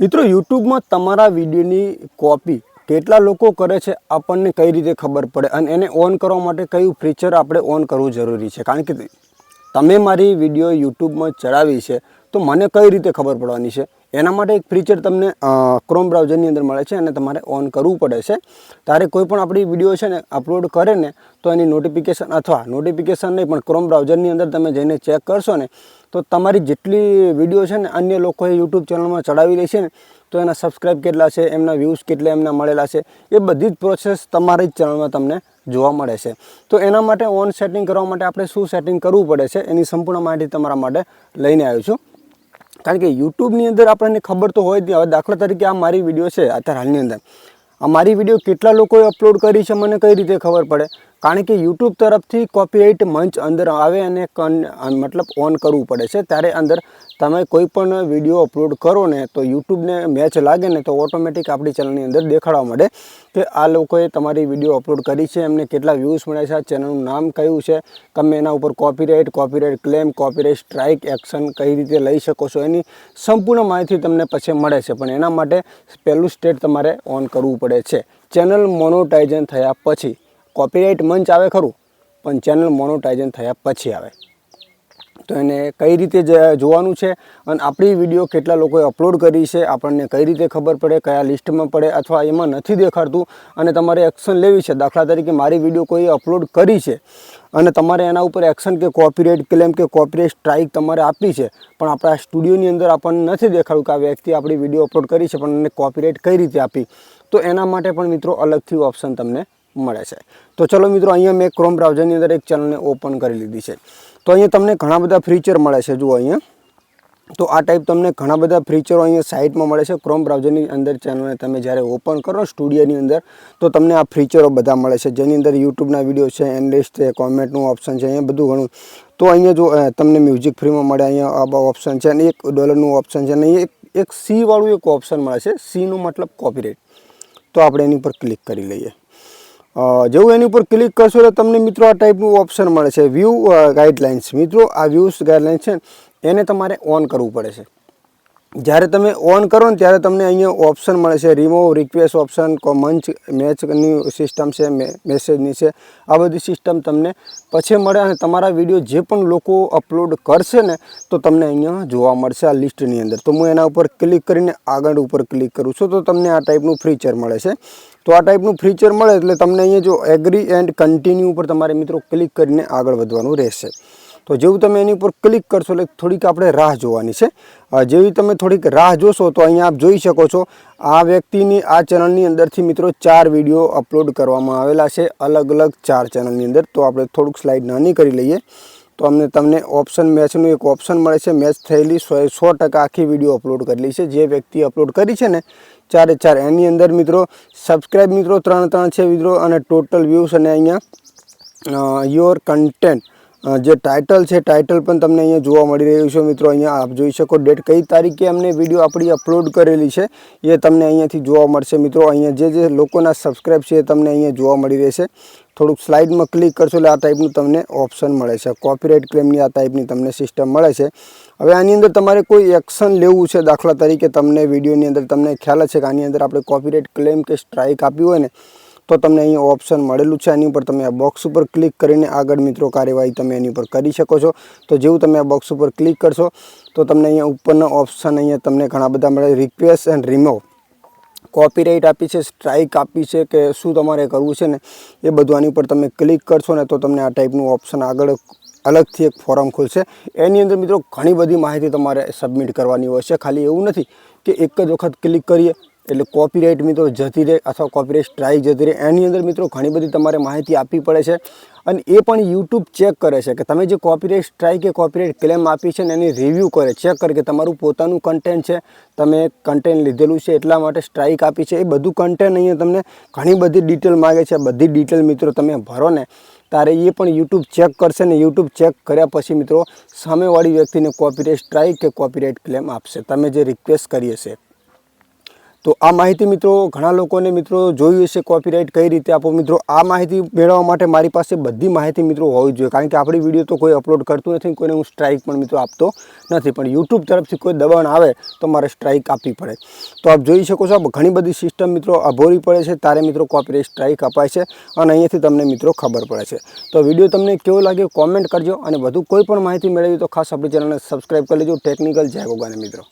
મિત્રો, યુટ્યુબમાં તમારા વિડીયોની કોપી કેટલા લોકો કરે છે આપણને કઈ રીતે ખબર પડે અને એને ઓન કરવા માટે કયું ફીચર આપણે ઓન કરવું જરૂરી છે? કારણ કે તમે મારી વીડિયો યુટ્યુબમાં ચડાવી છે, તો મને કઈ રીતે ખબર પડવાની છે? એના માટે એક ફીચર તમને ક્રોમ બ્રાઉઝરની અંદર મળે છે અને તમારે ઓન કરવું પડે છે. તારે કોઈ પણ આપણી વીડિયો છે ને અપલોડ કરે ને, તો એની નોટિફિકેશન અથવા નોટિફિકેશન નહીં, પણ ક્રોમ બ્રાઉઝરની અંદર તમે જઈને ચેક કરશો ને, તો તમારી જેટલી વીડિયો છે ને અન્ય લોકોએ યુટ્યુબ ચેનલમાં ચડાવી દે છે ને, તો એના સબસ્ક્રાઈબ કેટલા છે, એમના વ્યૂઝ કેટલા એમના મળેલા છે, એ બધી જ પ્રોસેસ તમારી જ ચેનલમાં તમને જોવા મળે છે. તો એના માટે ઓન સેટિંગ કરવા માટે આપણે શું સેટિંગ કરવું પડે છે, એની સંપૂર્ણ માહિતી તમારા માટે લઈને આવ્યો છું. કારણ કે યુટ્યુબની અંદર આપણને ખબર તો હોય જ હવે દાખલા તરીકે આ મારી વીડિયો છે અત્યારે હાલની અંદર. આ મારી વીડિયો કેટલા લોકોએ અપલોડ કરી છે મને કઈ રીતે ખબર પડે? કારણ કે યુટ્યુબ તરફથી કોપીરાઇટ મંચ અંદર આવે અને કન મતલબ ઓન કરવું પડે છે. ત્યારે અંદર તમે કોઈ પણ વીડિયો અપલોડ કરો ને તો યુટ્યુબને મેચ લાગે ને તો ઓટોમેટિક આપણી ચેનલની અંદર દેખાડવા મળે કે આ લોકોએ તમારી વીડિયો અપલોડ કરી છે, એમને કેટલા વ્યૂઝ મળ્યા છે, આ ચેનલનું નામ કયું છે, તમે એના ઉપર copyright copyright claim copyright strike action કઈ રીતે લઈ શકો છો, એની સંપૂર્ણ માહિતી તમને પછી મળે છે. પણ એના માટે પહેલું સ્ટેટ તમારે ઓન કરવું પડે છે. ચેનલ મોનોટાઇઝન થયા પછી કોપીરાઇટ મંચ આવે ખરું, પણ ચેનલ મોનોટાઇઝન થયા પછી આવે. તો એને કઈ રીતે જોવાનું છે અને આપણી વીડિયો કેટલા લોકોએ અપલોડ કરી છે, આપણને કઈ રીતે ખબર પડે, કયા લિસ્ટમાં પડે અથવા એમાં નથી દેખાડતું, અને તમારે એક્શન લેવી છે. દાખલા તરીકે મારી વીડિયો કોઈ અપલોડ કરી છે અને તમારે એના ઉપર એક્શન કે કોપીરાઇટ ક્લેમ કે કોપીરાઇટ સ્ટ્રાઇક તમારે આપી છે, પણ આપણા સ્ટુડિયોની અંદર આપણને નથી દેખાડ્યું કે આ વ્યક્તિ આપણી વીડિયો અપલોડ કરી છે, પણ એને કોપીરાઇટ કઈ રીતે આપી. તો એના માટે પણ મિત્રો અલગથી ઓપ્શન તમને મળે છે. તો ચલો મિત્રો, અહીંયા મેં ક્રોમ બ્રાઉઝરની અંદર એક ચેનલને ઓપન કરી લીધી છે. તો અહીંયા તમને ઘણા બધા ફીચર મળે છે, જુઓ અહીંયા. તો આ ટાઈપ તમને ઘણા બધા ફીચરો અહીંયા સાઇટમાં મળે છે. ક્રોમ બ્રાઉઝરની અંદર ચેનલને તમે જ્યારે ઓપન કરો સ્ટુડિયોની અંદર, તો તમને આ ફીચરો બધા મળે છે. જેની અંદર યુટ્યુબના વીડિયો છે એનલિસ્ટ છે કોમેન્ટનું ઓપ્શન છે, અહીંયા બધું ઘણું. તો અહીંયા જો તમને મ્યુઝિક ફ્રીમાં મળે, અહીંયા આ ઓપ્શન છે અને એક ડોલરનું ઓપ્શન છે અને એક એક સી વાળું એક ઓપ્શન મળે છે. સીનું મતલબ કોપીરાઇટ તો આપણે એની પર ક્લિક કરી લઈએ. જેવું એની ઉપર ક્લિક કરશો એટલે તમને મિત્રો આ ટાઈપનું ઓપ્શન મળે છે. વ્યૂ ગાઈડલાઇન્સ મિત્રો, આ વ્યૂઝ ગાઈડલાઇન્સ છે, એને તમારે ઓન કરવું પડે છે. જ્યારે તમે ઓન કરો ને ત્યારે તમને અહીંયા ઓપ્શન મળે છે. રિમૂવ રિક્વેસ્ટ ઓપ્શન મંચ મેચની સિસ્ટમ છે મેસેજની છે. આ બધી સિસ્ટમ તમને પછી મળે અને તમારા વીડિયો જે પણ લોકો અપલોડ કરશે ને, તો તમને અહીંયા જોવા મળશે આ લિસ્ટની અંદર. તો હું એના ઉપર ક્લિક કરીને આગળ ઉપર ક્લિક કરું છું, તો તમને આ ટાઈપનું ફીચર મળે છે. તો આ ટાઈપનું ફીચર મળે એટલે તમને અહીંયા જો એગ્રી એન્ડ કન્ટિન્યુ ઉપર તમારે મિત્રો ક્લિક કરીને આગળ વધવાનું રહેશે. તો જેવું તમે એની ઉપર ક્લિક કરશો એટલે થોડીક આપણે રાહ જોવાની છે. જેવી તમે થોડીક રાહ જોશો તો અહીંયા આપ જોઈ શકો છો, આ વ્યક્તિની, આ ચેનલની અંદરથી મિત્રો ચાર વીડિયો અપલોડ કરવામાં આવેલા છે, અલગ અલગ ચાર ચેનલની અંદર. તો આપણે થોડુંક સ્લાઇડ નાની કરી લઈએ. તો અમને તમને ઓપ્શન મેચનું એક ઓપ્શન મળે છે. મેચ થયેલી સો સો ટકા આખી વીડિયો અપલોડ કરેલી છે. જે વ્યક્તિ અપલોડ કરી છે ને, ચારે ચાર, એની અંદર મિત્રો સબસ્ક્રાઇબ મિત્રો ત્રણ ત્રણ છે મિત્રો, અને ટોટલ વ્યૂઝ અને અહીંયા યોર કન્ટેન્ટ જે ટાઇટલ છે ટાઇટલ પણ તમને અહીંયા જોવા મળી રહ્યું છે મિત્રો. અહીંયા આપ જોઈ શકો ડેટ કઈ તારીખે અમને વીડિયો આપણી અપલોડ કરેલી છે, એ તમને અહીંયાથી જોવા મળશે મિત્રો. અહીંયા જે જે લોકોના સબસ્ક્રાઇબ છે એ તમને અહીંયા જોવા મળી રહેશે. થોડુંક સ્લાઇડમાં ક્લિક કરશો એટલે આ ટાઈપનું તમને ઓપ્શન મળે છે. કોપીરાઇટ ક્લેમની આ ટાઈપની તમને સિસ્ટમ મળે છે. હવે આની અંદર તમારે કોઈ એક્શન લેવું છે દાખલા તરીકે તમને વિડીયોની અંદર તમને ખ્યાલ છે કે આની અંદર આપણે કોપીરાઇટ ક્લેમ કે સ્ટ્રાઇક આપ્યું હોય ને તો તમને અહીંયા ઓપ્શન મળેલું છે. આની ઉપર તમે આ બોક્સ ઉપર ક્લિક કરીને આગળ મિત્રો કાર્યવાહી તમે એની ઉપર કરી શકો છો. તો જેવું તમે આ બોક્સ ઉપર ક્લિક કરશો, તો તમને અહીંયા ઉપરના ઓપ્શન અહીંયા તમને ઘણા બધા મળે. રિક્વેસ્ટ એન્ડ રિમૂવ કોપીરાઇટ આપી છે સ્ટ્રાઇક આપી છે કે શું તમારે કરવું છે ને, એ બધું આની ઉપર તમે ક્લિક કરશો ને તો તમને આ ટાઈપનું ઓપ્શન આગળ અલગથી એક ફોરમ ખુલશે. એની અંદર મિત્રો ઘણી બધી માહિતી તમારે સબમિટ કરવાની હોય છે. ખાલી એવું નથી કે એક જ વખત ક્લિક કરીએ એટલે કોપીરાઇટ મિત્રો જતી રહે અથવા કોપીરાઇટ સ્ટ્રાઇક જતી રહે, એની અંદર મિત્રો ઘણી બધી તમારે માહિતી આપવી પડે છે. અને એ પણ યુટ્યુબ ચેક કરે છે કે તમે જે કોપીરાઇટ સ્ટ્રાઇક કે કોપીરાઇટ ક્લેમ આપી છે ને એની રિવ્યૂ કરે ચેક કરે કે તમારું પોતાનું કન્ટેન્ટ છે, તમે કન્ટેન્ટ લીધેલું છે એટલા માટે સ્ટ્રાઇક આપી છે. એ બધું કન્ટેન્ટ અહીંયા તમને ઘણી બધી ડિટેલ માગે છે. બધી ડિટેલ મિત્રો તમે ભરો ને તારે એ પણ યુટ્યુબ ચેક કરશે ને યુટ્યુબ ચેક કર્યા પછી મિત્રો સામેવાળી વ્યક્તિને કોપીરાઇટ સ્ટ્રાઇક કે કોપીરાઇટ ક્લેમ આપશે. તમે જે રિક્વેસ્ટ કરીએ હશે તો આ માહિતી મિત્રો ઘણા લોકોને મિત્રો જોયું હશે કોપીરાઇટ કઈ રીતે આપો. મિત્રો આ માહિતી મેળવવા માટે મારી પાસે બધી માહિતી મિત્રો હોવી જોઈએ. કારણ કે આપણી વીડિયો તો કોઈ અપલોડ કરતું નથી કોઈને હું સ્ટ્રાઇક પણ મિત્રો આપતો નથી. પણ યુટ્યુબ તરફથી કોઈ દબાણ આવે તો મારે સ્ટ્રાઇક આપવી પડે. તો આપ જોઈ શકો છો ઘણી બધી સિસ્ટમ મિત્રો અભોરી પડે છે. તારે મિત્રો કોપીરાઇટ સ્ટ્રાઇક અપાય છે અને અહીંયાથી તમને મિત્રો ખબર પડે છે. તો વીડિયો તમને કેવો લાગ્યો કોમેન્ટ કરજો અને વધુ કોઈ પણ માહિતી મેળવી તો ખાસ આપણી ચેનલને સબસ્ક્રાઈબ કરી લેજો. ટેકનિકલ જય ગોગાને મિત્રો.